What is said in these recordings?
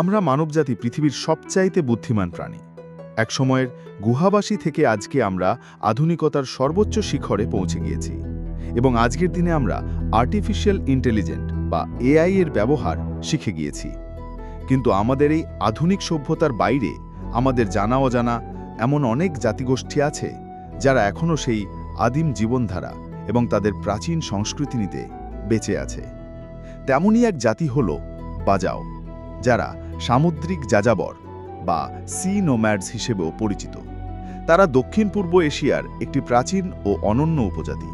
আমরা মানবজাতি পৃথিবীর সবচাইতে বুদ্ধিমান প্রাণী। এক সময়ের গুহাবাসী থেকে আজকে আমরা আধুনিকতার সর্বোচ্চ শিখরে পৌঁছে গিয়েছি এবং আজকের দিনে আমরা আর্টিফিশিয়াল ইন্টেলিজেন্ট বা এআই এর ব্যবহার শিখে গিয়েছি। কিন্তু আমাদের এই আধুনিক সভ্যতার বাইরে আমাদের জানা অজানা এমন অনেক জাতিগোষ্ঠী আছে যারা এখনও সেই আদিম জীবনধারা এবং তাদের প্রাচীন সংস্কৃতি নিতে বেঁচে আছে। তেমনই এক জাতি হল বাজাও, যারা সামুদ্রিক যাযাবর বা সি নোম্যাডস হিসেবেও পরিচিত। তারা দক্ষিণ পূর্ব এশিয়ার একটি প্রাচীন ও অনন্য উপজাতি।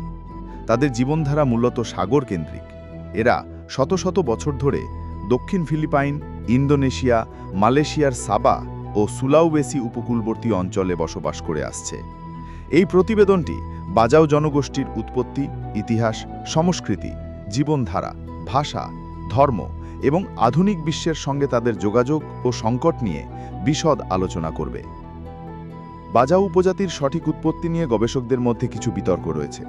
তাদের জীবনধারা মূলত সাগর কেন্দ্রিক। এরা শত শত বছর ধরে দক্ষিণ ফিলিপাইন, ইন্দোনেশিয়া, মালয়েশিয়ার সাবা ও সুলাউবেসি উপকূলবর্তী অঞ্চলে বসবাস করে আসছে। এই প্রতিবেদনটি বাজাও জনগোষ্ঠীর উৎপত্তি, ইতিহাস, সংস্কৃতি, জীবনধারা, ভাষা, ধর্ম এবং আধুনিক বিশ্বের সঙ্গে তাদের যোগাযোগ ও সংকট নিয়ে বিশদ আলোচনা করবে। বাজাও উপজাতির সঠিক উৎপত্তি নিয়ে গবেষকদের মধ্যে কিছু বিতর্ক রয়েছে।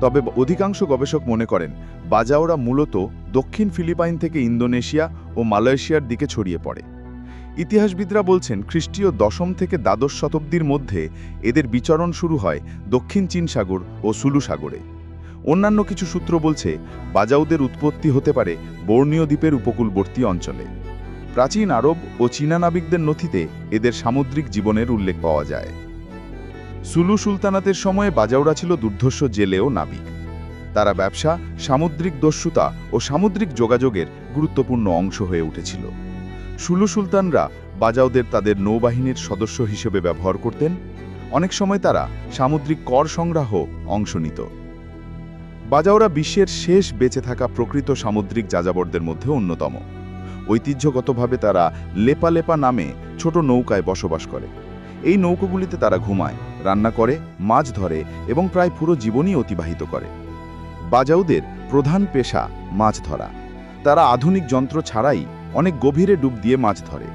তবে অধিকাংশ গবেষক মনে করেন, বাজাওরা মূলত দক্ষিণ ফিলিপাইন থেকে ইন্দোনেশিয়া ও মালয়েশিয়ার দিকে ছড়িয়ে পড়ে। ইতিহাসবিদরা বলছেন, খ্রিস্টীয় দশম থেকে দ্বাদশ শতাব্দীর মধ্যে এদের বিচরণ শুরু হয় দক্ষিণ চীন সাগর ও সুলু সাগরে। অন্যান্য কিছু সূত্র বলছে, বাজাউদের উৎপত্তি হতে পারে বর্ণীয় দ্বীপের উপকূলবর্তী অঞ্চলে। প্রাচীন আরব ও চীনা নাবিকদের নথিতে এদের সামুদ্রিক জীবনের উল্লেখ পাওয়া যায়। সুলু সুলতানাতের সময়ে বাজাউরা ছিল দুর্ধর্ষ জেলে ও নাবিক। তারা ব্যবসা, সামুদ্রিক দস্যুতা ও সামুদ্রিক যোগাযোগের গুরুত্বপূর্ণ অংশ হয়ে উঠেছিল। সুলু সুলতানরা বাজাউদের তাদের নৌবাহিনীর সদস্য হিসেবে ব্যবহার করতেন। অনেক সময় তারা সামুদ্রিক কর সংগ্রাহ অংশ নিত। বাজাওরা বিশ্বের শেষ বেঁচে থাকা প্রকৃত সামুদ্রিক যাযাবরদের মধ্যে অন্যতম। ঐতিহ্যগতভাবে তারা লেপা লেপা নামে ছোট নৌকায় বসবাস করে। এই নৌকোগুলিতে তারা ঘুমায়, রান্না করে, মাছ ধরে এবং প্রায় পুরো জীবনই অতিবাহিত করে। বাজাউদের প্রধান পেশা মাছ ধরা। তারা আধুনিক যন্ত্র ছাড়াই অনেক গভীরে ডুব দিয়ে মাছ ধরে।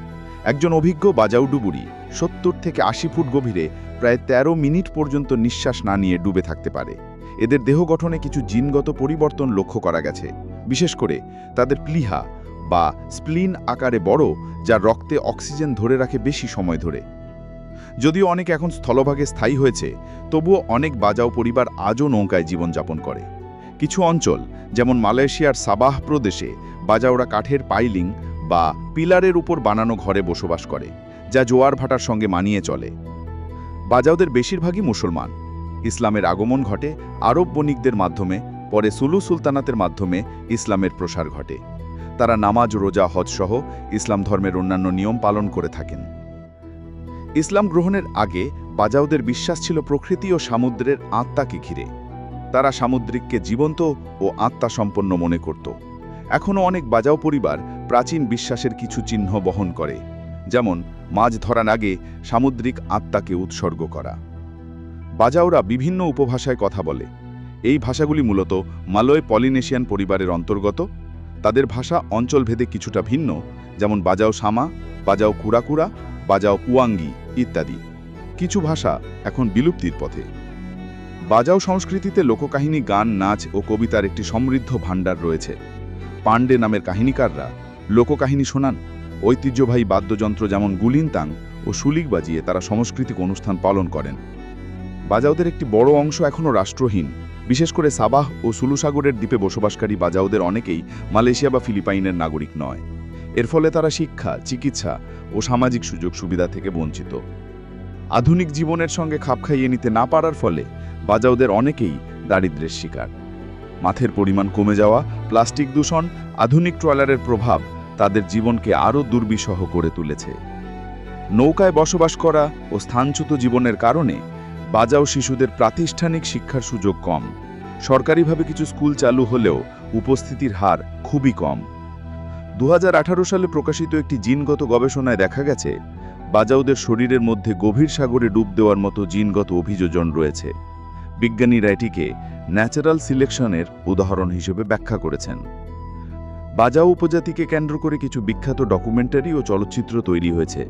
একজন অভিজ্ঞ বাজাউ ডুবুরি সত্তর থেকে আশি ফুট গভীরে প্রায় ১৩ মিনিট পর্যন্ত নিঃশ্বাস না নিয়ে ডুবে থাকতে পারে। এদের দেহ গঠনে কিছু জিনগত পরিবর্তন লক্ষ্য করা গেছে, বিশেষ করে তাদের প্লিহা বা স্প্লিন আকারে বড়, যা রক্তে অক্সিজেন ধরে রাখে বেশি সময় ধরে। যদিও অনেক এখন স্থলভাগে স্থায়ী হয়েছে, তবুও অনেক বাজাও পরিবার আজও নৌকায় জীবনযাপন করে। কিছু অঞ্চল, যেমন মালয়েশিয়ার সাবাহ প্রদেশে, বাজাওরা কাঠের পাইলিং বা পিলারের উপর বানানো ঘরে বসবাস করে, যা জোয়ার ভাটার সঙ্গে মানিয়ে চলে। বাজাওদের বেশিরভাগই মুসলমান। ইসলামের আগমন ঘটে আরব বণিকদের মাধ্যমে, পরে সুলু সুলতানাতের মাধ্যমে ইসলামের প্রসার ঘটে। তারা নামাজ, রোজা, হজ সহ ইসলাম ধর্মের অন্যান্য নিয়ম পালন করে থাকেন। ইসলাম গ্রহণের আগে বাজাওদের বিশ্বাস ছিল প্রকৃতি ও সামুদ্রের আত্মাকে ঘিরে। তারা সামুদ্রিককে জীবন্ত ও আত্মা সম্পন্ন মনে করত। এখনও অনেক বাজাও পরিবার প্রাচীন বিশ্বাসের কিছু চিহ্ন বহন করে, যেমন মাছ ধরার আগে সামুদ্রিক আত্মাকে উৎসর্গ করা। বাজাওরা বিভিন্ন উপভাষায় কথা বলে। এই ভাষাগুলি মূলত মালয় পলিনেশিয়ান পরিবারের অন্তর্গত। তাদের ভাষা অঞ্চলভেদে কিছুটা ভিন্ন, যেমন বাজাও সামা, বাজাও কুরাকুরা, বাজাও কুয়াঙ্গি ইত্যাদি। কিছু ভাষা এখন বিলুপ্তির পথে। বাজাও সংস্কৃতিতে লোককাহিনী, গান, নাচ ও কবিতার একটি সমৃদ্ধ ভাণ্ডার রয়েছে। পাণ্ডে নামের কাহিনীকাররা লোককাহিনী শোনান। ঐতিহ্যবাহী বাদ্যযন্ত্র যেমন গুলিনতাং ও শুলিক বাজিয়ে তারা সাংস্কৃতিক অনুষ্ঠান পালন করেন। বাজাওদের একটি বড় অংশ এখনও রাষ্ট্রহীন। বিশেষ করে সাবাহ ও সুলুসাগরের দ্বীপে বসবাসকারী বাজাওদের অনেকেই মালয়েশিয়া বা ফিলিপাইনের নাগরিক নয়। এর ফলে তারা শিক্ষা, চিকিৎসা ও সামাজিক সুযোগ সুবিধা থেকে বঞ্চিত। আধুনিক জীবনের সঙ্গে খাপ খাইয়ে নিতে না পারার ফলে বাজাওদের অনেকেই দারিদ্র্যের শিকার। মাথের পরিমাণ কমে যাওয়া, প্লাস্টিক দূষণ, আধুনিক ট্রলারের প্রভাব তাদের জীবনকে আরও দুর্বিষহ করে তুলেছে। নৌকায় বসবাস করা ও স্থানচ্যুত জীবনের কারণে বাজাও শিশুদের প্রাতিষ্ঠানিক শিক্ষার সুযোগ কম। সরকারিভাবে কিছু স্কুল চালু হলেও উপস্থিতির হার খুবই কম। দু হাজার আঠারো সালে প্রকাশিত একটি জিনগত গবেষণায় দেখা গেছে বাজাউদের শরীরের মধ্যে গভীর সাগরে ডুব দেওয়ার মতো জিনগত অভিযোজন রয়েছে। বিজ্ঞানীরা এটিকে ন্যাচারাল সিলেকশনের উদাহরণ হিসেবে ব্যাখ্যা করেছেন। বাজাও উপজাতিকে কেন্দ্র করে কিছু বিখ্যাত ডকুমেন্টারি ও চলচ্চিত্র তৈরি হয়েছে।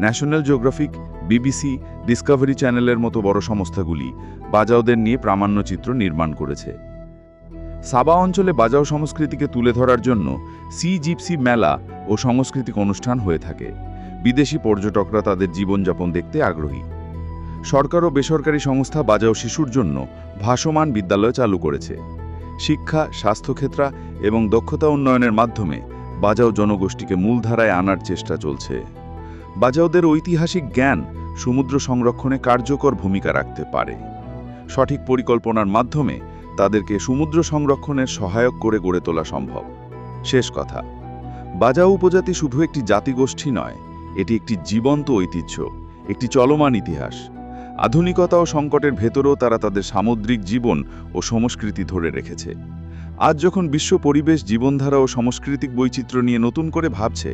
ন্যাশনাল জিওগ্রাফিক, বিবিসি, ডিসকভারি চ্যানেলের মতো বড় সংস্থাগুলি বাজাওদের নিয়ে প্রামাণ্যচিত্র নির্মাণ করেছে। সাবা অঞ্চলে বাজাও সংস্কৃতিকে তুলে ধরার জন্য সি জিপসি মেলা ও সাংস্কৃতিক অনুষ্ঠান হয়ে থাকে। বিদেশি পর্যটকরা তাদের জীবনযাপন দেখতে আগ্রহী। সরকার ও বেসরকারি সংস্থা বাজাও শিশুর জন্য ভাসমান বিদ্যালয় চালু করেছে। শিক্ষা, স্বাস্থ্যক্ষেত্রা এবং দক্ষতা উন্নয়নের মাধ্যমে বাজাও জনগোষ্ঠীকে মূলধারায় আনার চেষ্টা চলছে। বাজাওদের ঐতিহাসিক জ্ঞান সমুদ্র সংরক্ষণে কার্যকর ভূমিকা রাখতে পারে। সঠিক পরিকল্পনার মাধ্যমে তাদেরকে সমুদ্র সংরক্ষণের সহায়ক করে গড়ে তোলা সম্ভব। শেষ কথা, বাজাও উপজাতি শুধু একটি জাতিগোষ্ঠী নয়, এটি একটি জীবন্ত ঐতিহ্য, একটি চলমান ইতিহাস। আধুনিকতা ও সংকটের ভেতরেও তারা তাদের সামুদ্রিক জীবন ও সংস্কৃতি ধরে রেখেছে। আজ যখন বিশ্ব পরিবেশ, জীবনধারা ও সাংস্কৃতিক বৈচিত্র্য নিয়ে নতুন করে ভাবছে,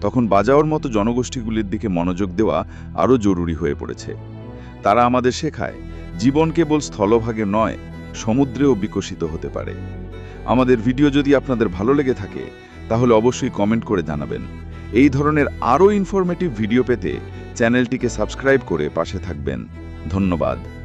তখন বাজাওয়ার মতো জনগোষ্ঠীগুলির দিকে মনোযোগ দেওয়া আরও জরুরি হয়ে পড়েছে। তারা আমাদের শেখায়, জীবন কেবল স্থলভাগে নয়, সমুদ্রেও বিকশিত হতে পারে। আমাদের ভিডিও যদি আপনাদের ভালো লেগে থাকে, তাহলে অবশ্যই কমেন্ট করে জানাবেন। এই ধরনের আরও ইনফরমেটিভ ভিডিও পেতে চ্যানেলটিকে সাবস্ক্রাইব করে পাশে থাকবেন। ধন্যবাদ।